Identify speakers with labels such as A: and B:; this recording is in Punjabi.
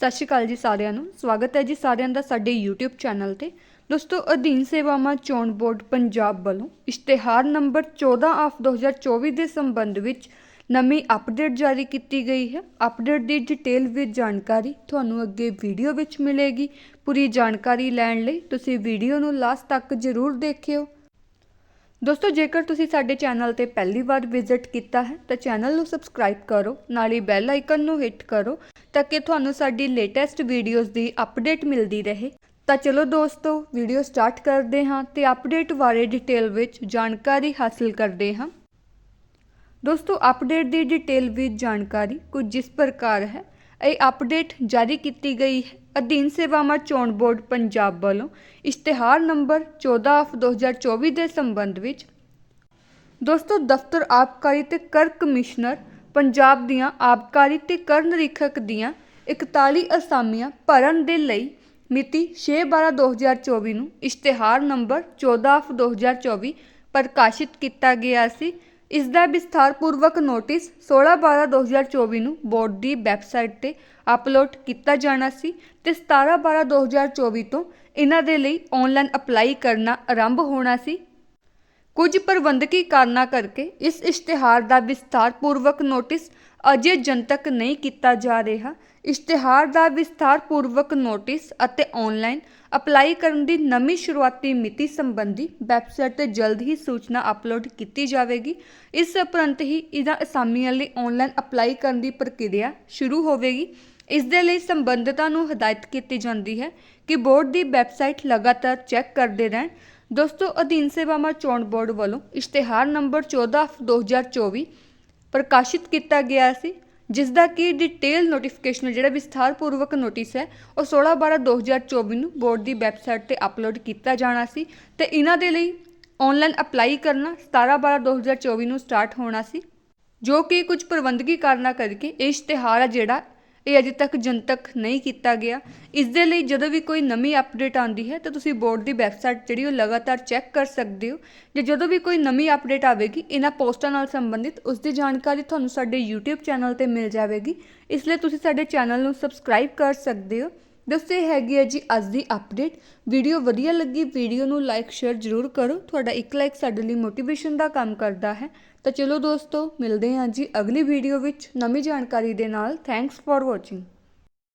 A: ਸਤਿ ਸ਼੍ਰੀ ਅਕਾਲ ਜੀ ਸਾਰਿਆਂ ਨੂੰ। ਸਵਾਗਤ ਹੈ ਜੀ ਸਾਰਿਆਂ ਦਾ ਸਾਡੇ YouTube ਚੈਨਲ ਤੇ। ਦੋਸਤੋ, ਅਧੀਨ ਸੇਵਾਵਾਂ ਚੋਣ ਬੋਰਡ ਪੰਜਾਬ ਵੱਲੋਂ ਇਸ਼ਤਿਹਾਰ ਨੰਬਰ 14 ਆਫ 2024 ਦੇ ਸੰਬੰਧ ਵਿੱਚ ਨਵੀਂ ਅਪਡੇਟ ਜਾਰੀ ਕੀਤੀ ਗਈ ਹੈ। ਅਪਡੇਟ ਦੀ ਡਿਟੇਲ ਵਿੱਚ ਜਾਣਕਾਰੀ ਤੁਹਾਨੂੰ ਅੱਗੇ ਵੀਡੀਓ ਵਿੱਚ ਮਿਲੇਗੀ। ਪੂਰੀ ਜਾਣਕਾਰੀ ਲੈਣ ਲਈ ਤੁਸੀਂ ਵੀਡੀਓ ਨੂੰ ਲਾਸਟ ਤੱਕ ਜ਼ਰੂਰ ਦੇਖਿਓ। ਦੋਸਤੋ, ਜੇਕਰ ਤੁਸੀਂ ਸਾਡੇ ਚੈਨਲ ਤੇ ਪਹਿਲੀ ਵਾਰ ਵਿਜ਼ਿਟ ਕੀਤਾ ਹੈ, ਤਾਂ ਚੈਨਲ ਨੂੰ ਸਬਸਕ੍ਰਾਈਬ ਕਰੋ, ਨਾਲ ਹੀ ਬੈਲ ਆਈਕਨ ਨੂੰ ਹਿੱਟ ਕਰੋ, ਤਾਂ ਕਿ ਤੁਹਾਨੂੰ ਸਾਡੀ ਲੇਟੈਸਟ ਵੀਡੀਓਜ਼ ਦੀ ਅਪਡੇਟ ਮਿਲਦੀ ਰਹੇ। ਤਾਂ ਚਲੋ ਦੋਸਤੋ ਵੀਡੀਓ ਸਟਾਰਟ ਕਰਦੇ ਹਾਂ ਤੇ ਅਪਡੇਟ ਬਾਰੇ ਡਿਟੇਲ ਵਿੱਚ ਜਾਣਕਾਰੀ ਹਾਸਲ ਕਰਦੇ ਹਾਂ। ਦੋਸਤੋ ਅਪਡੇਟ ਦੀ ਡਿਟੇਲ ਵਿੱਚ ਜਾਣਕਾਰੀ ਕੁਝ ਜਿਸ ਪ੍ਰਕਾਰ ਹੈ ਇਹ ਅਪਡੇਟ ਜਾਰੀ ਕੀਤੀ ਗਈ ਅਧੀਨ ਸੇਵਾਵਾਂ ਚੋਣ ਬੋਰਡ ਪੰਜਾਬ ਵੱਲੋਂ ਇਸ਼ਤਿਹਾਰ ਨੰਬਰ 14 ਆਫ 2024 ਦੇ ਸੰਬੰਧ ਵਿੱਚ। ਦੋਸਤੋ, ਦਫ਼ਤਰ ਆਬਕਾਰੀ ਤੇ ਕਰ ਕਮਿਸ਼ਨਰ ਪੰਜਾਬ ਦੀਆਂ ਆਬਕਾਰੀ ਤੇ ਕਰ ਨਿਰੀਖਕ ਦੀਆਂ 41 ਅਸਾਮੀਆਂ ਭਰਨ ਦੇ ਲਈ ਮਿਤੀ 6/12/2024 ਨੂੰ ਇਸ਼ਤਿਹਾਰ ਨੰਬਰ 14 ਆਫ 2024 ਪ੍ਰਕਾਸ਼ਿਤ ਕੀਤਾ ਗਿਆ ਸੀ। ਇਸ ਦਾ ਵਿਸਥਾਰਪੂਰਵਕ ਨੋਟਿਸ 16/12/2024 ਨੂੰ ਬੋਰਡ ਦੀ ਵੈਬਸਾਈਟ ਤੇ ਅਪਲੋਡ ਕੀਤਾ ਜਾਣਾ ਸੀ ਤੇ 17/12/2024 ਤੋਂ ਇਹਨਾਂ ਦੇ ਲਈ ਆਨਲਾਈਨ ਅਪਲਾਈ ਕਰਨਾ ਆਰੰਭ ਹੋਣਾ ਸੀ। ਕੁਝ ਪ੍ਰਬੰਧਕੀ ਕਾਰਨਾਂ ਕਰਕੇ ਇਸ ਇਸ਼ਤਿਹਾਰ ਦਾ ਵਿਸਥਾਰਪੂਰਵਕ ਨੋਟਿਸ ਅਜੇ ਜਨਤਕ ਨਹੀਂ ਕੀਤਾ ਜਾ ਰਿਹਾ। ਇਸ਼ਤਿਹਾਰ ਦਾ ਵਿਸਥਾਰਪੂਰਵਕ ਨੋਟਿਸ ਅਤੇ ਆਨਲਾਈਨ ਅਪਲਾਈ ਕਰਨ ਦੀ ਨਵੀਂ ਸ਼ੁਰੂਆਤੀ ਮਿਤੀ ਸੰਬੰਧੀ ਵੈਬਸਾਈਟ ਤੇ ਜਲਦ ਹੀ ਸੂਚਨਾ ਅਪਲੋਡ ਕੀਤੀ ਜਾਵੇਗੀ। ਇਸ ਉਪਰੰਤ ਹੀ ਇਹਨਾਂ ਅਸਾਮੀਆਂ ਲਈ ਆਨਲਾਈਨ ਅਪਲਾਈ ਕਰਨ ਦੀ ਪ੍ਰਕਿਰਿਆ ਸ਼ੁਰੂ ਹੋਵੇਗੀ। ਇਸ ਦੇ ਲਈ ਸੰਬੰਧਤਾਂ ਨੂੰ ਹਦਾਇਤ ਕੀਤੀ ਜਾਂਦੀ ਹੈ ਕਿ ਬੋਰਡ ਦੀ ਵੈਬਸਾਈਟ ਲਗਾਤਾਰ ਚੈੱਕ ਕਰਦੇ ਰਹਿਣ। ਦੋਸਤੋ, ਅਧੀਨ ਸੇਵਾਵਾਂ ਚੋਣ ਬੋਰਡ ਵੱਲੋਂ ਇਸ਼ਤਿਹਾਰ ਨੰਬਰ 14 2024 ਪ੍ਰਕਾਸ਼ਿਤ ਕੀਤਾ ਗਿਆ ਸੀ ਜਿਸ ਦਾ ਕਿ ਡਿਟੇਲ ਨੋਟੀਫਿਕੇਸ਼ਨ ਜਿਹੜਾ ਵਿਸਥਾਰਪੂਰਵਕ ਨੋਟਿਸ ਹੈ, ਉਹ 16 12 2024 ਨੂੰ ਬੋਰਡ ਦੀ ਵੈਬਸਾਈਟ ਤੇ ਅਪਲੋਡ ਕੀਤਾ ਜਾਣਾ ਸੀ ਤੇ ਇਹਨਾਂ ਦੇ ਲਈ ਆਨਲਾਈਨ ਅਪਲਾਈ ਕਰਨਾ 17 12 2024 ਨੂੰ ਸਟਾਰਟ ਹੋਣਾ ਸੀ, ਜੋ ਕਿ ਕੁਝ ਪ੍ਰਬੰਧਕੀ ਕਾਰਨਾਂ ਕਰਕੇ ਇਹ ਇਸ਼ਤਿਹਾਰ ਆ ਜਿਹੜਾ ਇਹ ਅਜੇ ਤੱਕ ਜਨਤਕ ਨਹੀਂ ਕੀਤਾ ਗਿਆ। ਇਸ ਦੇ ਲਈ ਜਦੋਂ ਵੀ ਕੋਈ ਨਵੀਂ ਅਪਡੇਟ ਆਉਂਦੀ ਹੈ, ਤਾਂ ਤੁਸੀਂ ਬੋਰਡ ਦੀ ਵੈਬਸਾਈਟ ਜਿਹੜੀ ਉਹ ਲਗਾਤਾਰ ਚੈੱਕ ਕਰ ਸਕਦੇ ਹੋ। ਜੇ ਜਦੋਂ ਵੀ ਕੋਈ ਨਵੀਂ ਅਪਡੇਟ ਆਵੇਗੀ, ਇਹਨਾਂ ਪੋਸਟਾਂ ਨਾਲ ਸੰਬੰਧਿਤ ਉਸ ਦੀ ਜਾਣਕਾਰੀ ਤੁਹਾਨੂੰ ਸਾਡੇ YouTube ਚੈਨਲ ਤੇ ਮਿਲ ਜਾਵੇਗੀ। ਇਸ ਲਈ ਤੁਸੀਂ ਸਾਡੇ ਚੈਨਲ ਨੂੰ ਸਬਸਕ੍ਰਾਈਬ ਕਰ ਸਕਦੇ ਹੋ। ਦੋਸਤੋ ਇਹ ਹੈਗੀ ਹੈ ਜੀ ਅੱਜ ਦੀ ਅਪਡੇਟ ਵੀਡੀਓ ਵਧੀਆ ਲੱਗੀ, ਵੀਡੀਓ ਨੂੰ ਲਾਈਕ ਸ਼ੇਅਰ ਜ਼ਰੂਰ ਕਰੋ। ਤੁਹਾਡਾ ਇੱਕ ਲਾਈਕ ਸਾਡੇ ਲਈ ਮੋਟੀਵੇਸ਼ਨ ਦਾ ਕੰਮ ਕਰਦਾ ਹੈ। ਤਾਂ ਚਲੋ ਦੋਸਤੋ, ਮਿਲਦੇ ਹਾਂ ਜੀ ਅਗਲੀ ਵੀਡੀਓ ਵਿੱਚ ਨਵੀਂ ਜਾਣਕਾਰੀ ਦੇ ਨਾਲ। Thanks for watching